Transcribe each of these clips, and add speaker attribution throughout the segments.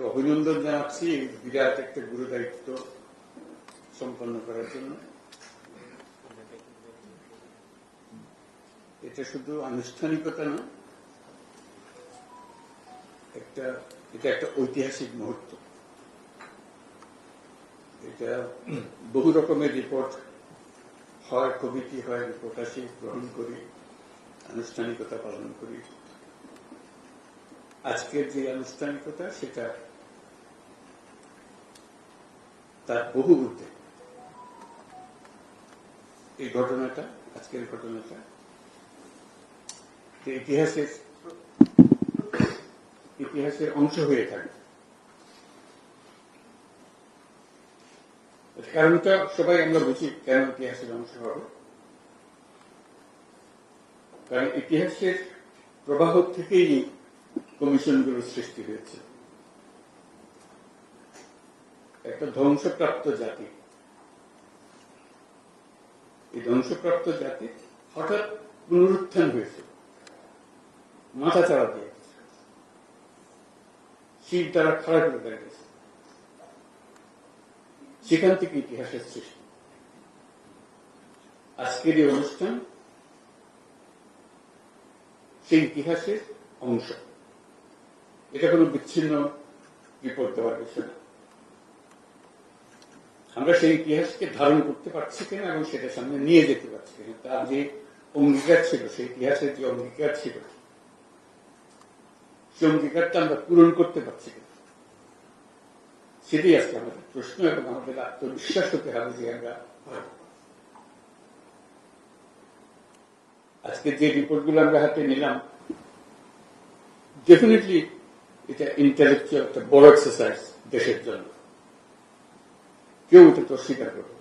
Speaker 1: অভিনন্দন জানাচ্ছি বিরাট একটা গুরু দায়িত্ব সম্পন্ন করার জন্য। এটা শুধু আনুষ্ঠানিকতা না, একটা, এটা একটা ঐতিহাসিক মুহূর্ত। এটা বহু রকমের রিপোর্ট হয়, কমিটি হয় রিপোর্ট আসি গ্রহণ করি, আনুষ্ঠানিকতা পালন করি। আজকের যে আনুষ্ঠানিকতা সেটা তার বহু ঊর্ধ্বে এই ঘটনাটা, আজকের ঘটনাটা ইতিহাসের ইতিহাসের অংশ হয়ে থাকে। কারণটা সবাই আমরা বুঝি কেন ইতিহাসের অংশ হবে। কারণ ইতিহাসের প্রবাহ থেকেই কমিশনগুলোর সৃষ্টি হয়েছে। একটা ধ্বংসপ্রাপ্ত জাতি। এই ধ্বংসপ্রাপ্ত জাতি হঠাৎ পুনরুত্থান হয়েছে। মাথা চাড়া দিয়ে শিব তারা খাড়া করে দাঁড়িয়েছে সেখান থেকে ইতিহাসের সৃষ্টি। আজকের এই অনুষ্ঠান সেই ইতিহাসের অংশ। এটা কোনো বিচ্ছিন্ন রিপোর্ট দেওয়ার বিষয় না। আমরা সেই ইতিহাসকে ধারণ করতে পারছি কিনা এবং সেটা সামনে নিয়ে যেতে পারছি কিনা, তার যে অঙ্গীকার ছিল, সেই ইতিহাসের যে অঙ্গীকার ছিল সেই অঙ্গীকারটা আমরা পূরণ করতে পারছি কিনা, সেটাই আজকে আমাদের প্রশ্ন এবং আমাদের আত্মবিশ্বাস হতে হবে যে আমরা আজকে যে রিপোর্টগুলো আমরা হাতে নিলাম ডেফিনেটলি এটা ইন্টালেকচুয়াল একটা বড় এক্সারসাইজ দেশের জন্য। কেউ এটা তো স্বীকার করবে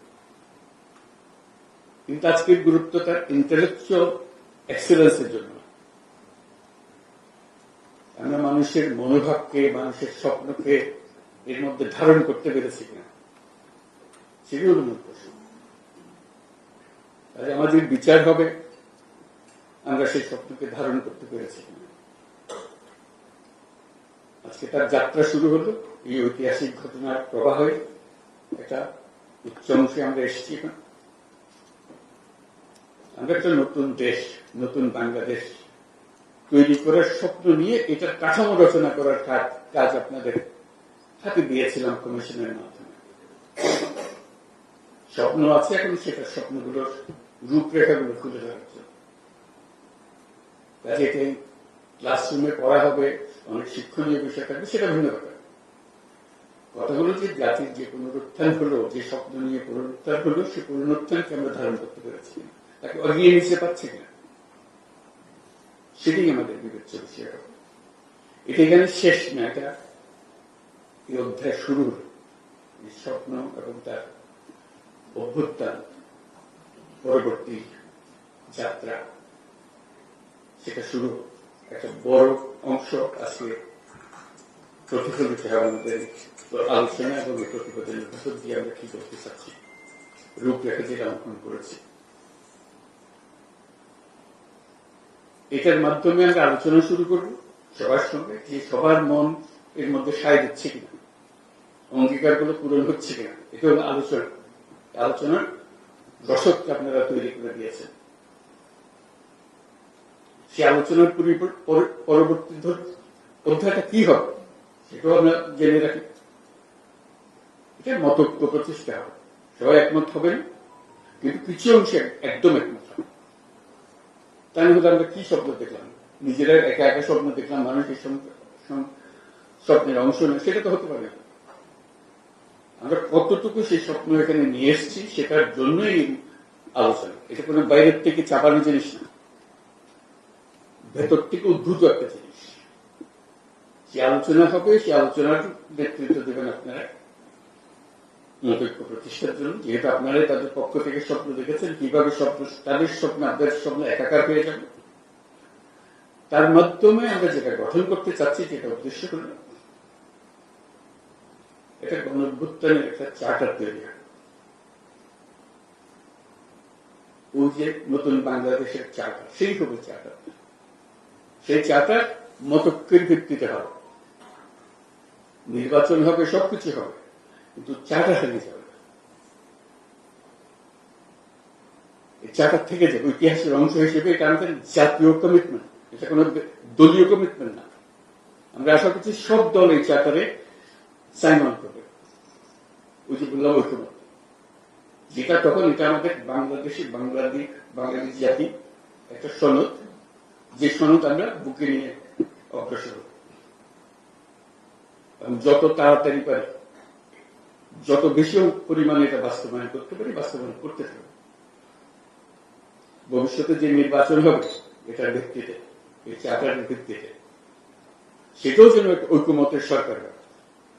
Speaker 1: কিন্তু আজকের গুরুত্ব তার ইন্টালেকচুয়াল এক্সেলেন্সের জন্য। আমরা মানুষের মনোভাবকে, মানুষের স্বপ্নকে এর মধ্যে ধারণ করতে পেরেছি কিনা সেটি হলো মূল প্রশ্ন। তাহলে আমাদের বিচার হবে, আমরা সেই স্বপ্নকে ধারণ করতে পেরেছি কিনা। আজকে তার যাত্রা শুরু হলো। এই ঐতিহাসিক ঘটনার প্রবাহে একটা উচ্চ অংশে আমরা এসেছি এখন। আমরা একটা নতুন দেশ, নতুন বাংলাদেশ তৈরি করার স্বপ্ন নিয়ে এটার কাঠামো রচনা করার কাজ কাজ আপনাদের হাতে দিয়েছিলাম কমিশনের মাধ্যমে। স্বপ্ন আছে এখন, সেটা স্বপ্নগুলোর রূপরেখাগুলো খুলে ধরার জন্য। কাজে এটাই ক্লাসরুমে পড়া হবে, অনেক শিক্ষণীয় বিষয় থাকবে, সেটা ভিন্ন কথা কথা হলো যে জাতির যে পুনরুত্থান হলো, যে স্বপ্ন নিয়ে পুনরুত্থান হলো, সে পুনরুত্থানকে আমরা ধারণ করতে পেরেছি তাকে এগিয়ে নিতে পারছি কিনা সেটাই আমাদের বিবেচ্য বিষয় এটা এখানে শেষ না, এটা এই অধ্যায় শুরু হলো। এই স্বপ্ন এবং তার অভ্যুত্থান, পরবর্তী যাত্রা, সেটা শুরু। একটা বড় অংশ আজকে প্রতিফলিত হয় আমাদের আলোচনা এবং এই প্রতিবেদনের ভিতর দিয়ে আমরা কি করতে চাচ্ছি? রূপরেখা যেটা অঙ্কন করেছি। এটার মাধ্যমে আমরা আলোচনা শুরু করব সবার সঙ্গে যে সবার মন এর মধ্যে সায় দিচ্ছে কিনা, অঙ্গীকারগুলো পূরণ হচ্ছে কিনা এটা হলো আলোচনা, আলোচনার দশককে আপনারা তৈরি করে দিয়েছেন। সেই আলোচনার পরিবর- পর- পরবর্তী অধ্যায়টা কি হবে, সেটাও আমরা জেনে রাখি। এটা মতৈক্য প্রতিষ্ঠা হবে। সবাই একমত হবেন, কিন্তু কিছু অংশে একদম একমত হবে। তাই না হলে আমরা কি স্বপ্ন দেখলাম? নিজেরা একা একা স্বপ্ন দেখলাম মানুষ এই সম- সম- স্বপ্নের অংশ নেই সেটা তো হতে পারে। আমরা কতটুকু সেই স্বপ্ন এখানে নিয়ে এসেছি, সেটার জন্যই আলোচনা। এটা কোনো বাইরের থেকে চাপানো জিনিস না। ভেতর থেকে উদ্ভূত একটা জিনিস। যে আলোচনা হবে সেই আলোচনার নেতৃত্ব দেবেন আপনারা। মতৈক্য প্রতিষ্ঠার জন্য, যেহেতু আপনারাই তাদের পক্ষ থেকে স্বপ্ন দেখেছেন, কীভাবে স্বপ্ন, তাদের স্বপ্ন, আপনাদের স্বপ্ন একাকার হয়ে যাবে। তার মাধ্যমে আমরা যেটা গঠন করতে চাচ্ছি যেটা উদ্দেশ্য হল, এটা গণভ্যুত্থানের একটা চার্টার তৈরি ওই যে নতুন বাংলাদেশের চার্টার সেই হবে চার্টার। সেই চার্টার মতক্যের ভিত্তিতে হবে। নির্বাচন হবে, সবকিছু হবে, কিন্তু চাটা হারিয়ে যাবে এই চাটা থেকে যাবে ইতিহাসের অংশ হিসেবে এটা আমাদের জাতীয় কমিটমেন্ট এটা কোনো দলীয় কমিটমেন্ট না। আমরা আশা করছি সব দল এই চার্টারে সাইন অন করবে। ওই যে বললাম ঐক্যমত। যেটা তখন এটা আমাদের বাংলাদেশি বাংলাদেশ বাঙালি জাতি একটা সনদ। যে সনদ আমরা বুকে নিয়ে অগ্রসর যত তাড়াতাড়ি পারি, যত বেশি পরিমাণে এটা বাস্তবায়ন করতে পারি, বাস্তবায়ন করতে থাকবে। ভবিষ্যতে যে নির্বাচন হবে, এটার ভিত্তিতে, এই চার্টারের ভিত্তিতে, সেটাও যেন ঐক্যমতের সরকার।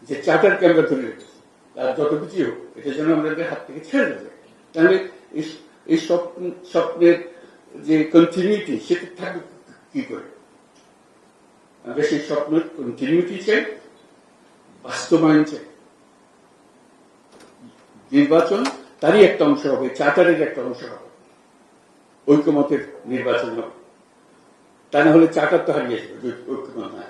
Speaker 1: যে চার্টারকে আমরা ধরে রেখেছি আর যত কিছু হোক, এটা যেন আমাদের হাত থেকে ছেড়ে দেবে তাহলে এই- এই স্বপ্ন, স্বপ্নের যে কন্টিনিউটি সেটা থাকবে কি করে? আমরা সেই স্বপ্নের কন্টিনিউটি চাই? বাস্তবায়ন চাই। নির্বাচন তারই একটা অংশ হবে, চার্টারের একটা অংশ হবে। ঐক্যমতের নির্বাচন হবে। তা না হলে চার্টার তো হারিয়ে যাবে ঐক্যমত না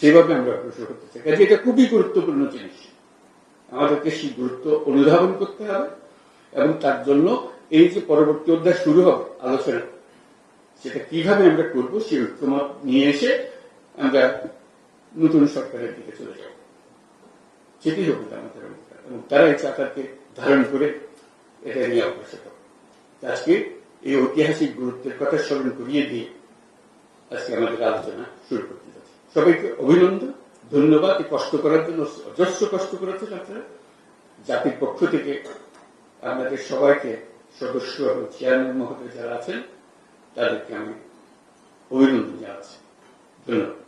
Speaker 1: সেভাবে আমরা অগ্রসর করতে চাই। কাজে এটা খুবই গুরুত্বপূর্ণ জিনিস। আমাদেরকে সেই গুরুত্ব অনুধাবন করতে হবে এবং তার জন্য এই যে পরবর্তী অধ্যায় শুরু হবে, আলোচনা সেটা কীভাবে আমরা করব সেই ঐক্যমত নিয়ে এসে আমরা নতুন সরকারের দিকে চলে যাব। সেটি হবে আমাদের এবং তারা এই চাকারকে ধারণ করে এটা নিয়ে অগ্রসর আজকে এই ঐতিহাসিক গুরুত্বের কথা স্মরণ করিয়ে দিয়ে আজকে আমাদের আলোচনা শুরু করতে যাচ্ছি। সবাইকে অভিনন্দন, ধন্যবাদ। কষ্ট করার জন্য অজস্র কষ্ট করেছেন আপনারা। জাতির পক্ষ থেকে আপনাদের সবাইকে সদস্য এবং চেয়ারম্যান মহোদয় যারা আছেন তাদেরকে আমি অভিনন্দন জানাচ্ছি ধন্যবাদ